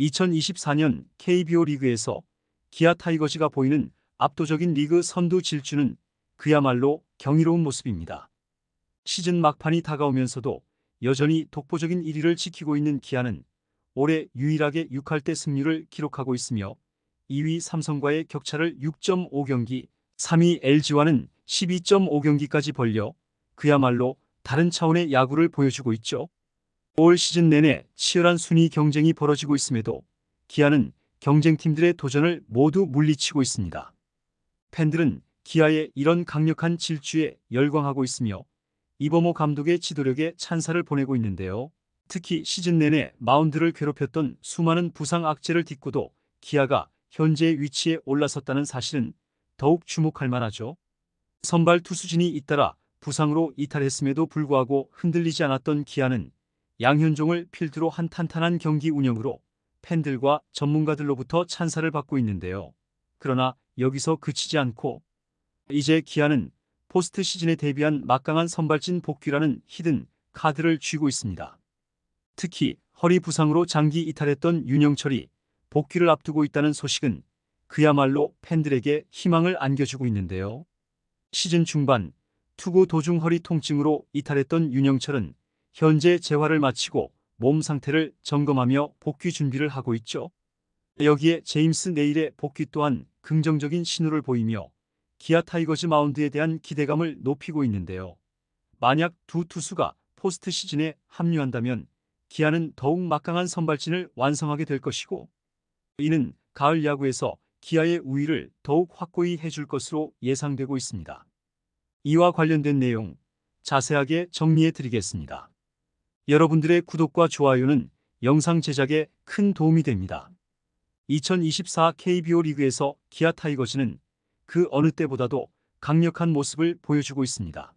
2024년 KBO 리그에서 기아 타이거즈가 보이는 압도적인 리그 선두 질주는 그야말로 경이로운 모습입니다. 시즌 막판이 다가오면서도 여전히 독보적인 1위를 지키고 있는 기아는 올해 유일하게 6할대 승률을 기록하고 있으며 2위 삼성과의 격차를 6.5경기, 3위 LG와는 12.5경기까지 벌려 그야말로 다른 차원의 야구를 보여주고 있죠. 올 시즌 내내 치열한 순위 경쟁이 벌어지고 있음에도 기아는 경쟁팀들의 도전을 모두 물리치고 있습니다. 팬들은 기아의 이런 강력한 질주에 열광하고 있으며 이범호 감독의 지도력에 찬사를 보내고 있는데요. 특히 시즌 내내 마운드를 괴롭혔던 수많은 부상 악재를 딛고도 기아가 현재의 위치에 올라섰다는 사실은 더욱 주목할 만하죠. 선발 투수진이 잇따라 부상으로 이탈했음에도 불구하고 흔들리지 않았던 기아는 양현종을 필두로 한 탄탄한 경기 운영으로 팬들과 전문가들로부터 찬사를 받고 있는데요. 그러나 여기서 그치지 않고 이제 기아는 포스트 시즌에 대비한 막강한 선발진 복귀라는 히든 카드를 쥐고 있습니다. 특히 허리 부상으로 장기 이탈했던 윤영철이 복귀를 앞두고 있다는 소식은 그야말로 팬들에게 희망을 안겨주고 있는데요. 시즌 중반 투구 도중 허리 통증으로 이탈했던 윤영철은 현재 재활을 마치고 몸 상태를 점검하며 복귀 준비를 하고 있죠. 여기에 제임스 네일의 복귀 또한 긍정적인 신호를 보이며 기아 타이거즈 마운드에 대한 기대감을 높이고 있는데요. 만약 두 투수가 포스트 시즌에 합류한다면 기아는 더욱 막강한 선발진을 완성하게 될 것이고 이는 가을 야구에서 기아의 우위를 더욱 확고히 해줄 것으로 예상되고 있습니다. 이와 관련된 내용 자세하게 정리해 드리겠습니다. 여러분들의 구독과 좋아요는 영상 제작에 큰 도움이 됩니다. 2024 KBO 리그에서 기아 타이거즈는 그 어느 때보다도 강력한 모습을 보여주고 있습니다.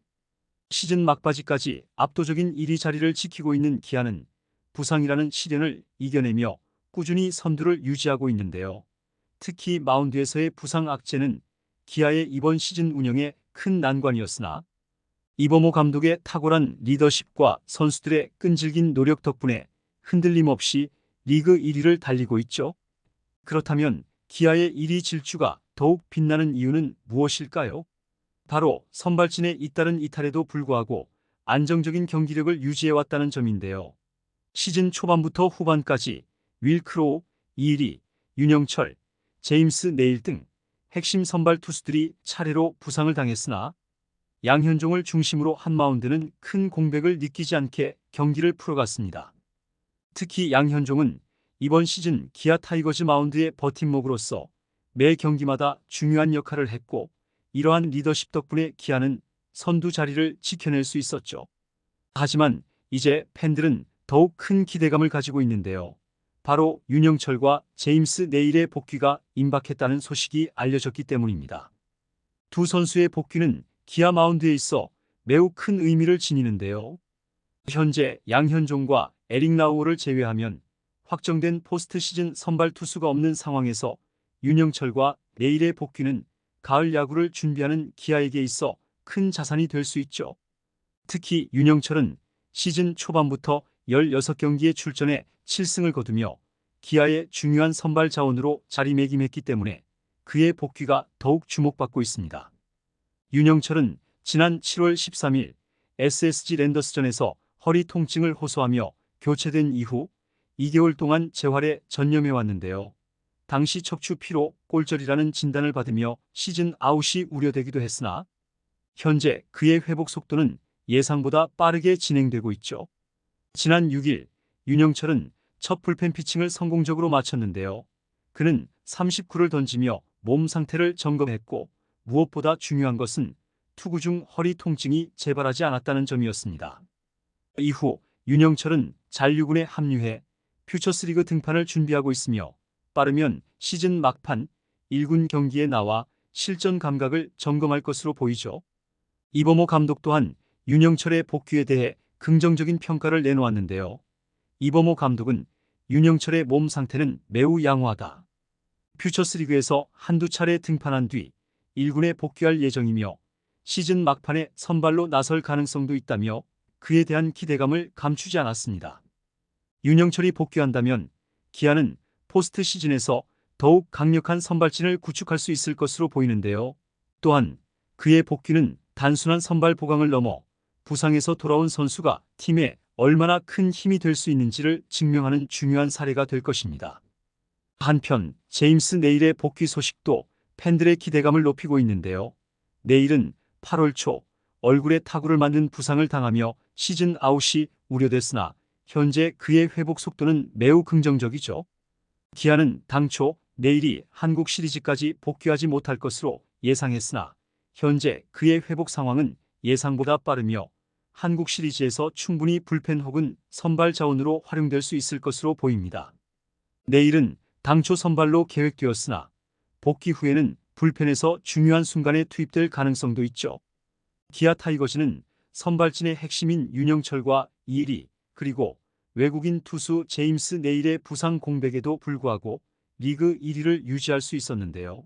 시즌 막바지까지 압도적인 1위 자리를 지키고 있는 기아는 부상이라는 시련을 이겨내며 꾸준히 선두를 유지하고 있는데요. 특히 마운드에서의 부상 악재는 기아의 이번 시즌 운영에 큰 난관이었으나 이범호 감독의 탁월한 리더십과 선수들의 끈질긴 노력 덕분에 흔들림 없이 리그 1위를 달리고 있죠. 그렇다면 기아의 1위 질주가 더욱 빛나는 이유는 무엇일까요? 바로 선발진의 잇따른 이탈에도 불구하고 안정적인 경기력을 유지해왔다는 점인데요. 시즌 초반부터 후반까지 윌크로우, 이리, 윤영철, 제임스 네일 등 핵심 선발 투수들이 차례로 부상을 당했으나 양현종을 중심으로 한 마운드는 큰 공백을 느끼지 않게 경기를 풀어갔습니다. 특히 양현종은 이번 시즌 기아 타이거즈 마운드의 버팀목으로서 매 경기마다 중요한 역할을 했고 이러한 리더십 덕분에 기아는 선두 자리를 지켜낼 수 있었죠. 하지만 이제 팬들은 더욱 큰 기대감을 가지고 있는데요. 바로 윤영철과 제임스 네일의 복귀가 임박했다는 소식이 알려졌기 때문입니다. 두 선수의 복귀는 기아 마운드에 있어 매우 큰 의미를 지니는데요. 현재 양현종과 에릭 라우어를 제외하면 확정된 포스트 시즌 선발 투수가 없는 상황에서 윤영철과 네일의 복귀는 가을 야구를 준비하는 기아에게 있어 큰 자산이 될 수 있죠. 특히 윤영철은 시즌 초반부터 16경기에 출전해 7승을 거두며 기아의 중요한 선발 자원으로 자리매김했기 때문에 그의 복귀가 더욱 주목받고 있습니다. 윤영철은 지난 7월 13일 SSG 랜더스전에서 허리 통증을 호소하며 교체된 이후 2개월 동안 재활에 전념해 왔는데요. 당시 척추 피로 골절이라는 진단을 받으며 시즌 아웃이 우려되기도 했으나 현재 그의 회복 속도는 예상보다 빠르게 진행되고 있죠. 지난 6일 윤영철은 첫 불펜 피칭을 성공적으로 마쳤는데요. 그는 39를 던지며 몸 상태를 점검했고 무엇보다 중요한 것은 투구 중 허리 통증이 재발하지 않았다는 점이었습니다. 이후 윤영철은 잔류군에 합류해 퓨처스리그 등판을 준비하고 있으며 빠르면 시즌 막판 1군 경기에 나와 실전 감각을 점검할 것으로 보이죠. 이범호 감독 또한 윤영철의 복귀에 대해 긍정적인 평가를 내놓았는데요. 이범호 감독은 윤영철의 몸 상태는 매우 양호하다. 퓨처스리그에서 한두 차례 등판한 뒤 1군에 복귀할 예정이며 시즌 막판에 선발로 나설 가능성도 있다며 그에 대한 기대감을 감추지 않았습니다. 윤영철이 복귀한다면 기아는 포스트 시즌에서 더욱 강력한 선발진을 구축할 수 있을 것으로 보이는데요. 또한 그의 복귀는 단순한 선발 보강을 넘어 부상에서 돌아온 선수가 팀에 얼마나 큰 힘이 될 수 있는지를 증명하는 중요한 사례가 될 것입니다. 한편 제임스 네일의 복귀 소식도 팬들의 기대감을 높이고 있는데요. 네일은 8월 초 얼굴에 타구를 맞는 부상을 당하며 시즌 아웃이 우려됐으나 현재 그의 회복 속도는 매우 긍정적이죠. 기아는 당초 내일이 한국 시리즈까지 복귀하지 못할 것으로 예상했으나 현재 그의 회복 상황은 예상보다 빠르며 한국 시리즈에서 충분히 불펜 혹은 선발 자원으로 활용될 수 있을 것으로 보입니다. 내일은 당초 선발로 계획되었으나 복귀 후에는 불펜에서 중요한 순간에 투입될 가능성도 있죠. 기아 타이거즈는 선발진의 핵심인 윤영철과 이일이 그리고 외국인 투수 제임스 네일의 부상 공백에도 불구하고 리그 1위를 유지할 수 있었는데요.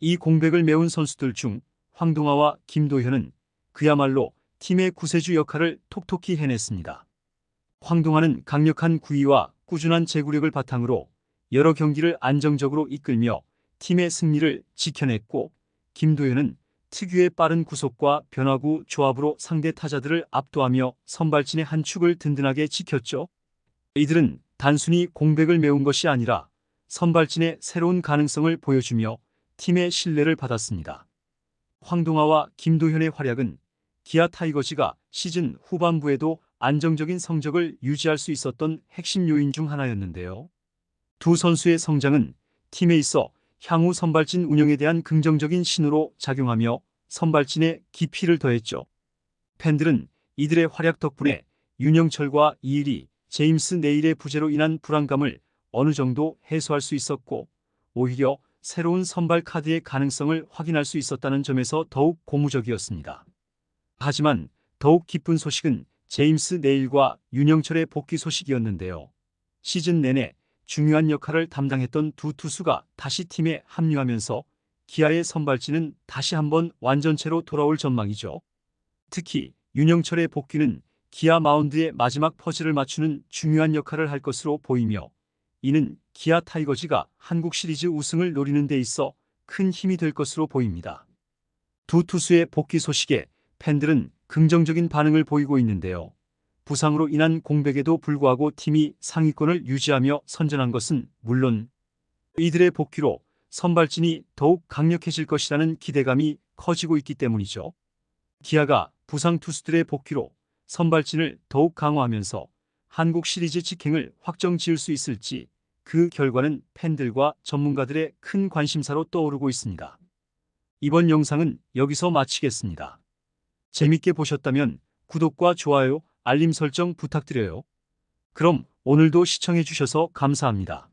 이 공백을 메운 선수들 중 황동아와 김도현은 그야말로 팀의 구세주 역할을 톡톡히 해냈습니다. 황동아는 강력한 구위와 꾸준한 제구력을 바탕으로 여러 경기를 안정적으로 이끌며 팀의 승리를 지켜냈고 김도현은 특유의 빠른 구속과 변화구 조합으로 상대 타자들을 압도하며 선발진의 한 축을 든든하게 지켰죠. 이들은 단순히 공백을 메운 것이 아니라 선발진의 새로운 가능성을 보여주며 팀의 신뢰를 받았습니다. 황동아와 김도현의 활약은 기아 타이거즈가 시즌 후반부에도 안정적인 성적을 유지할 수 있었던 핵심 요인 중 하나였는데요. 두 선수의 성장은 팀에 있어 향후 선발진 운영에 대한 긍정적인 신호로 작용하며 선발진의 깊이를 더했죠. 팬들은 이들의 활약 덕분에 윤영철과 이일이 제임스 네일의 부재로 인한 불안감을 어느 정도 해소할 수 있었고 오히려 새로운 선발 카드의 가능성을 확인할 수 있었다는 점에서 더욱 고무적이었습니다. 하지만 더욱 기쁜 소식은 제임스 네일과 윤영철의 복귀 소식이었는데요. 시즌 내내 중요한 역할을 담당했던 두 투수가 다시 팀에 합류하면서 기아의 선발진은 다시 한번 완전체로 돌아올 전망이죠. 특히 윤영철의 복귀는 기아 마운드의 마지막 퍼즐을 맞추는 중요한 역할을 할 것으로 보이며 이는 기아 타이거즈가 한국 시리즈 우승을 노리는 데 있어 큰 힘이 될 것으로 보입니다. 두 투수의 복귀 소식에 팬들은 긍정적인 반응을 보이고 있는데요. 부상으로 인한 공백에도 불구하고 팀이 상위권을 유지하며 선전한 것은 물론 이들의 복귀로 선발진이 더욱 강력해질 것이라는 기대감이 커지고 있기 때문이죠. 기아가 부상 투수들의 복귀로 선발진을 더욱 강화하면서 한국 시리즈 직행을 확정 지을 수 있을지 그 결과는 팬들과 전문가들의 큰 관심사로 떠오르고 있습니다. 이번 영상은 여기서 마치겠습니다. 재밌게 보셨다면 구독과 좋아요, 알림 설정 부탁드려요. 그럼 오늘도 시청해주셔서 감사합니다.